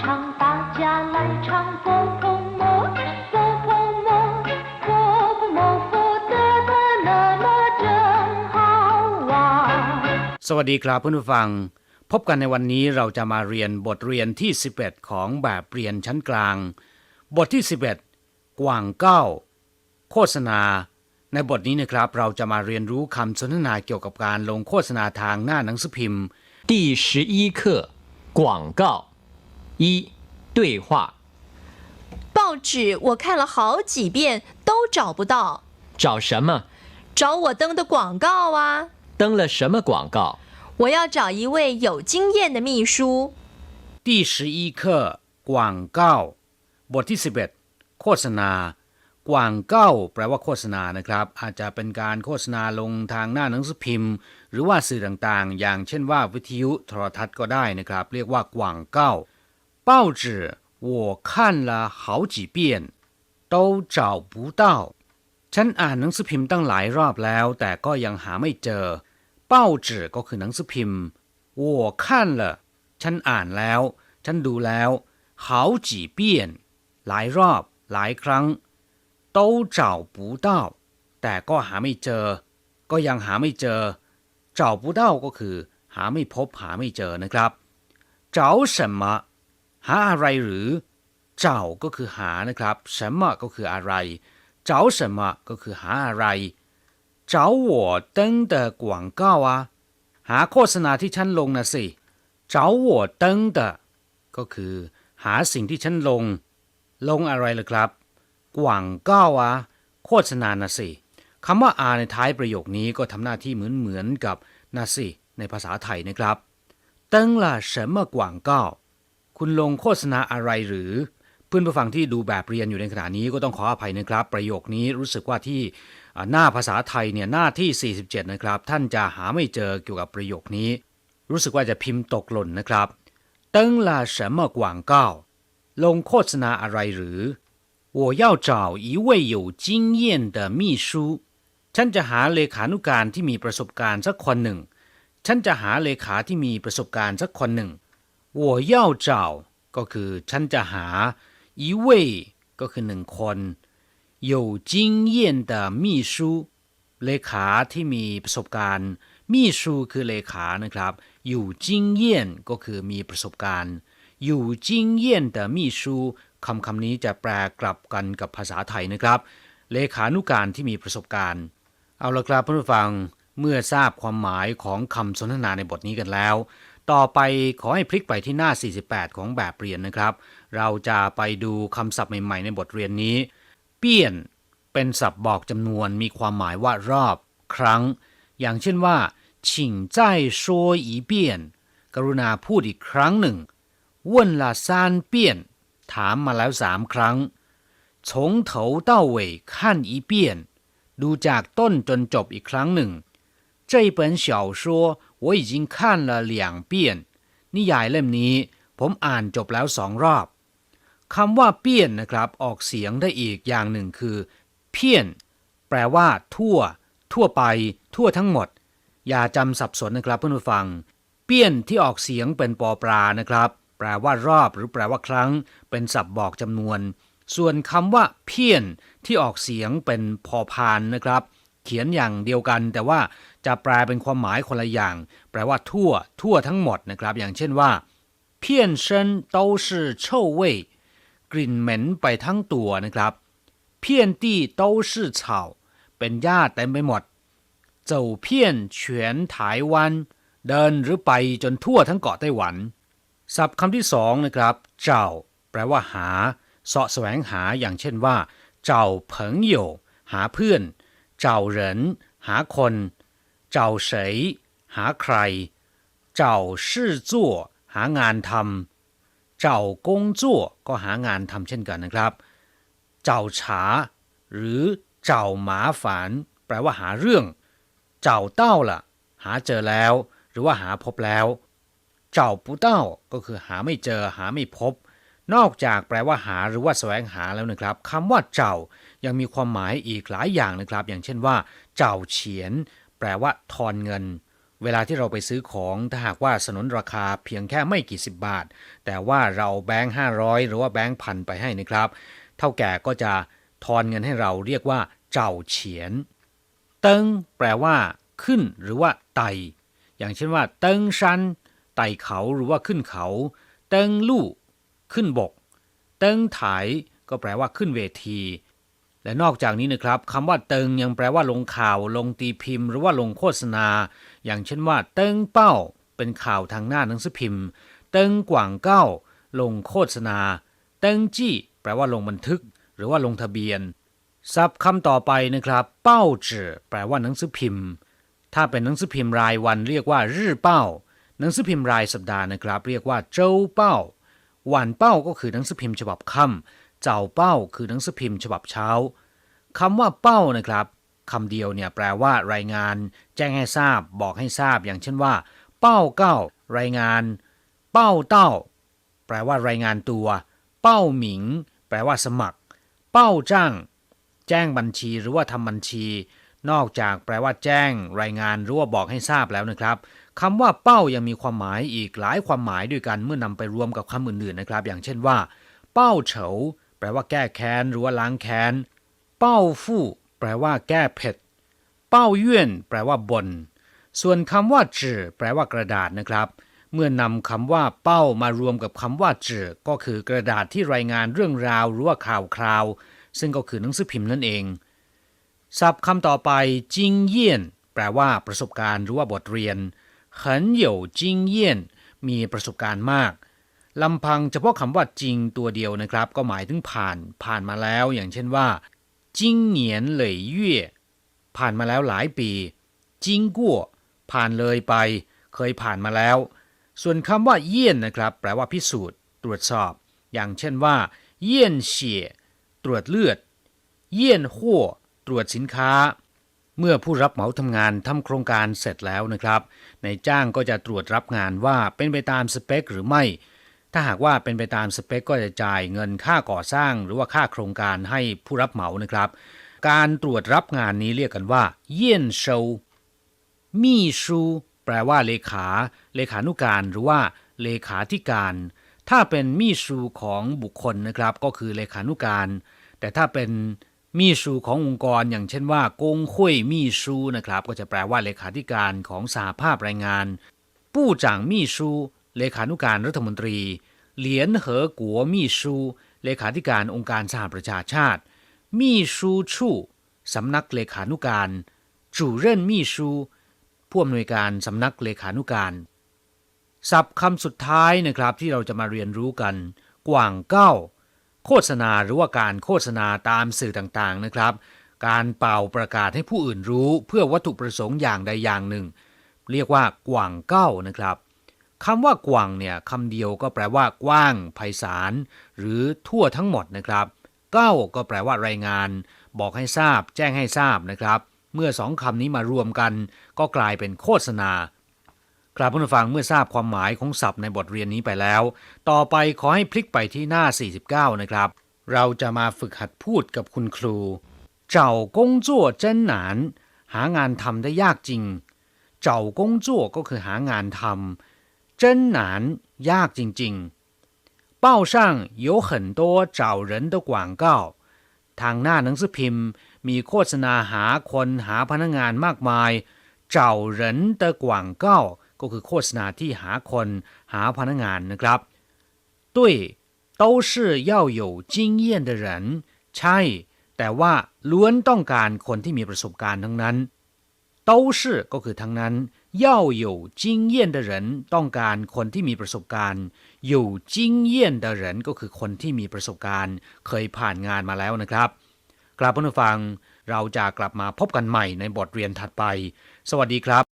唱，大家来唱佛婆摩，佛婆摩，佛婆摩佛得得乐乐真好玩。 สวัสดีครับเพื่อนผู้ฟัง พบกันในวันนี้เราจะมาเรียนบทเรียนที่ 11 ของแบบเรียนชั้นกลาง บทที่ 11 กว่างเก้า โฆษณา ในบทนี้นะครับเราจะมาเรียนรู้คำสนทนาเกี่ยวกับการลงโฆษณาทางหน้าหนังสือพิมพ์ 第十一课广告 一对话报纸我看了好几遍，都找不到，找什么？找我登的广告啊！登了什么广告？我要找一位有经验的秘书。第十一课กว่างเก้า บทที่ 11 โฆษณา กว่างเก้า แปลว่าโฆษณานะครับ อาจจะเป็นการโฆษณาลงทางหน้าหนังสือพิมพ์ หรือว่าสื่อต่างๆ อย่างเช่นว่าวิทยุโทรทัศน์ก็ได้นะครับ เรียกว่ากว่างเก้า 报纸我看了好几遍都找不到ฉันอ่านหนังสือพิมพ์ตั้งหลายรอบแล้ว แต่ก็ยังหาไม่เจอ报纸ก็คือหนังสือพิมพ์我看了ฉันอ่านแล้ว ฉันดูแล้ว好几遍หลายรอบ หลายครั้ง都找不到แต่ก็หาไม่เจอ ก็ยังหาไม่เจอ找不到ก็คือ หาไม่พบหาไม่เจอนะครับ找什么 หาอะไรหรือ找ก็คือหานะครับ什么ก็คืออะไร找什么ก็คือหาอะไร找我登的广告啊หาโฆษณาที่ฉันลงนะสิ找我登的ก็คือ หาสิ่งที่ฉันลง ลงอะไรล่ะครับ กว่างเก้าอะโฆษณานะสิคำว่าอาในท้ายประโยคนี้ก็ทำหน้าที่เหมือนเหมือนๆกับนะสิในภาษาไทยนะครับ登了什么广告 คุณลงโฆษณาอะไรหรือ เพื่อนผู้ฟังที่ดูแบบเรียนอยู่ในขณะนี้ก็ต้องขออภัยนะครับ ประโยคนี้รู้สึกว่าที่อ่าหน้าภาษาไทยเนี่ยหน้าที่ 47 นะครับ ท่านจะหาไม่เจอเกี่ยวกับประโยคนี้ รู้สึกว่าจะพิมพ์ตกหล่นนะครับ登了什么广告ลงโฆษณาอะไรหรือ我要找一位有经验的秘书ฉันจะหาเลขานุการที่มีประสบการณ์สักคนหนึ่ง ฉันจะหาเลขาที่มีประสบการณ์สักคนหนึ่ง 我要找ก็คือฉันจะหา一位ก็คือหนึ่งคน有经验的秘书เลขาที่มีประสบการณ์秘书คือเลขานะครับอยู่经验ก็คือมีประสบการณ์อยู่经验的秘书คำคำนี้จะแปลกลับกันกับภาษาไทยนะครับ เลขานุการที่มีประสบการณ์ เอาละครับเพื่อนผู้ฟังเมื่อทราบความหมายของคำสนทนาในบทนี้กันแล้ว ต่อไปขอให้พลิกไปที่หน้า 48 ของแบบเรียนนะครับ เราจะไปดูคำศัพท์ใหม่ ๆ ในบทเรียนนี้ เปี้ยน เป็นศัพท์บอกจำนวนมีความหมายว่ารอบ ครั้ง อย่างเช่นว่า请再说一遍กรุณาพูดอีกครั้งหนึ่ง问了三遍ถามมาแล้วสามครั้ง从头到尾看一遍ดูจากต้นจนจบอีกครั้งหนึ่ง这本小说 我已经看了两遍นิยายเล่มนี้ ผมอ่านจบแล้วสองรอบคำว่าเปี้ยนนะครับ ออกเสียงได้อีกอย่างหนึ่งคือ เพี้ยน แปลว่า ทั่ว ทั่วไป ทั่วทั้งหมด อย่าจำสับสนนะครับเพื่อนผู้ฟัง เปี้ยนที่ออกเสียงเป็นปอปลานะครับ แปลว่ารอบหรือแปลว่าครั้ง เป็นศัพท์บอกจำนวน ส่วนคำว่าเพี้ยนที่ออกเสียงเป็นพอพานนะครับ เขียนอย่างเดียวกัน แต่ว่า จะแปลเป็นความหมายคนละอย่าง แปลว่าทั่ว ทั่วทั้งหมดนะครับ อย่างเช่นว่าเพี้ยนเซิน都是臭味กลิ่นเหม็นไปทั้งตัวนะครับเพี้ยนตี้都是草เป็นหญ้าเต็มไปหมด เจ้าเพี้ยน全台湾เดินหรือไปจนทั่วทั้งเกาะไต้หวัน ศัพท์คำที่สองนะครับ เจ้า แปลว่าหาเสาะแสวงหาอย่างเช่นว่า เจ้าเผิงโยหาเพื่อน เจ้าเหรินหาคน เจ้าสยหาใครเจ้าชื่อจั่วหางานทำเจ้ากงจั่วก็หางานทำเช่นกันนะครับเจ้าฉาหรือเจ้าหมาฝานแปลว่าหาเรื่องเจ้าเต้าล่ะ หาเจอแล้ว หรือว่าหาพบแล้วเจ้าปูเต้าก็คือหาไม่เจอหาไม่พบ นอกจากแปลว่าหาหรือว่าแสวงหาแล้วนะครับคำว่าเจ้ายังมีความหมายอีกหลายอย่างนะครับ อย่างเช่นว่า เจ้าเฉียน แปลว่าทอนเงิน เวลาที่เราไปซื้อของถ้าหากว่าสนนราคาเพียงแค่ไม่กี่สิบบาท แต่ว่าเราแบงค์ห้าร้อยหรือว่าแบงค์พันไปให้นะครับ เท่าแก่ก็จะทอนเงินให้เราเรียกว่า เจ้าเฉียน เติงแปลว่า ขึ้นหรือว่าไต อย่างเช่นว่า เติงชันไต่เขาหรือว่าขึ้นเขา เติงลู่ขึ้นบก เติงไถก็แปลว่าขึ้นเวที และนอกจากนี้นะครับคำว่าเติงยังแปลว่าลงข่าว ลงตีพิมพ์ หรือว่าลงโฆษณา อย่างเช่นว่า เติงเป้า เป็นข่าวทางหน้าหนังสือพิมพ์ เติงกว่างเก้า ลงโฆษณา เติงจี้ แปลว่าลงบันทึก หรือว่าลงทะเบียนศัพท์คำต่อไปนะครับ เป้าจื่อแปลว่าหนังสือพิมพ์ ถ้าเป็นหนังสือพิมพ์รายวันเรียกว่ารื่อเป้า หนังสือพิมพ์รายสัปดาห์นะครับ เรียกว่าเจ้าเป้า วันเป้าก็คือหนังสือพิมพ์ฉบับค่ำ เจ้าเป้าคือหนังสือพิมพ์ฉบับเช้าคำว่าเป้านะครับคำเดียวเนี่ยแปลว่ารายงาน แจ้งให้ทราบ บอกให้ทราบ อย่างเช่นว่า เป้าเก้ารายงาน เป้าเต้า แปลว่ารายงานตัว เป้าหมิง แปลว่าสมัคร เป้าจ้าง แจ้งบัญชีหรือว่าทำบัญชี นอกจากแปลว่าแจ้ง รายงานหรือว่าบอกให้ทราบแล้วนะครับคำว่าเป้ายังมีความหมายอีกหลายความหมายด้วยกันเมื่อนำไปรวมกับคำอื่นๆนะครับ อย่างเช่นว่า เป้าเฉา แปลว่าแก้แค้นหรือว่าล้างแค้น เป้าฟู่แปลว่าแก้เผ็ด เป้าเยื่นแปลว่าบน ส่วนคำว่าจื่อแปลว่ากระดาษนะครับ เมื่อนำคำว่าเป้ามารวมกับคำว่าจื่อก็คือกระดาษที่รายงานเรื่องราวหรือว่าข่าวคราว ซึ่งก็คือหนังสือพิมพ์นั่นเอง ศัพท์คำต่อไปจิงเยี่ยนแปลว่าประสบการณ์หรือว่าบทเรียนเขินเหยวจิงเยี่ยนมีประสบการณ์มาก ลำพังเฉพาะคำว่าจริงตัวเดียวนะครับ ก็หมายถึงผ่านผ่านมาแล้ว อย่างเช่นว่าจิงเหนียนเหลยเย่ผ่านมาแล้วหลายปีจิงกั่วผ่านเลยไป เคยผ่านมาแล้ว ส่วนคำว่าเยี่ยนนะครับ แปลว่าพิสูจน์ ตรวจสอบ อย่างเช่นว่า เยี่ยนเฉี่ยตรวจเลือด เยี่ยนหัวตรวจสินค้า เมื่อผู้รับเหมาทำงานทำโครงการเสร็จแล้วนะครับในจ้างก็จะตรวจรับงานว่าเป็นไปตามสเปคหรือไม่ ถ้าหากว่าเป็นไปตามสเปคก็จะจ่ายเงินค่าก่อสร้าง หรือว่าค่าโครงการให้ผู้รับเหมานะครับ การตรวจรับงานนี้เรียกกันว่า เยี่ยนโชวมี่ชูแปลว่าเลขา เลขานุการหรือว่าเลขาธิการ ถ้าเป็นมี่ชูของบุคคลนะครับ ก็คือเลขานุการ แต่ถ้าเป็นมีชูขององค์กร อย่างเช่นว่ากงคุยมีชูนะครับ ก็จะแปลว่าเลขาธิการของสหภาพแรงงาน ผู้จ่างมีชู เลขานุการรัฐมนตรี เหลียนเหอกัวมีชู เลขาธิการองค์การสหประชาชาติ มีชูชู่สำนักเลขานุการจู่เร่นมีชูผู้อำนวยการสำนักเลขานุการศัพท์คำสุดท้ายนะครับที่เราจะมาเรียนรู้กัน กว่างเก้า โฆษณาหรือว่าการโฆษณาตามสื่อต่างๆนะครับ การเป่าประกาศให้ผู้อื่นรู้ เพื่อวัตถุประสงค์อย่างใดอย่างหนึ่ง เรียกว่ากว่างเก้านะครับ คำว่ากว่างเนี่ยคำเดียวก็แปลว่ากว้างไพศาลหรือทั่วทั้งหมดนะครับเก้าก็แปลว่ารายงาน บอกให้ทราบ แจ้งให้ทราบนะครับ เมื่อสองคำนี้มารวมกัน ก็กลายเป็นโฆษณาครับผู้ฟังเมื่อทราบความหมายของศัพท์ในบทเรียนนี้ไปแล้ว ต่อไปขอให้พลิกไปที่หน้า 49 นะครับ เราจะมาฝึกหัดพูดกับคุณครูเจ้ากงจั่วเจ้นหนานหางานทำได้ยากจริงเจ้ากงจั่วก็คือหางานทำ เจิ้นหนานยากจริงๆ报上有很多找人的广告ทางหน้าหนังสือพิมพ์ มีโฆษณาหาคนหาพนักงานมากมายเจ้าเหรินเตอกว่างเก้าก็คือโฆษณาที่หาคนหาพนักงานนะครับ对都是要有经验的人ใช่ แต่ว่าล้วนต้องการคนที่มีประสบการณ์ทั้งนั้น 都是ก็คือทั้งนั้น要有经验的人ต้องการคนที่มีประสบการณ์有经验的人ก็คือคนที่มีประสบการณ์ เคยผ่านงานมาแล้วนะครับกลับผู้ฟัง เราจะกลับมาพบกันใหม่ในบทเรียนถัดไป สวัสดีครับ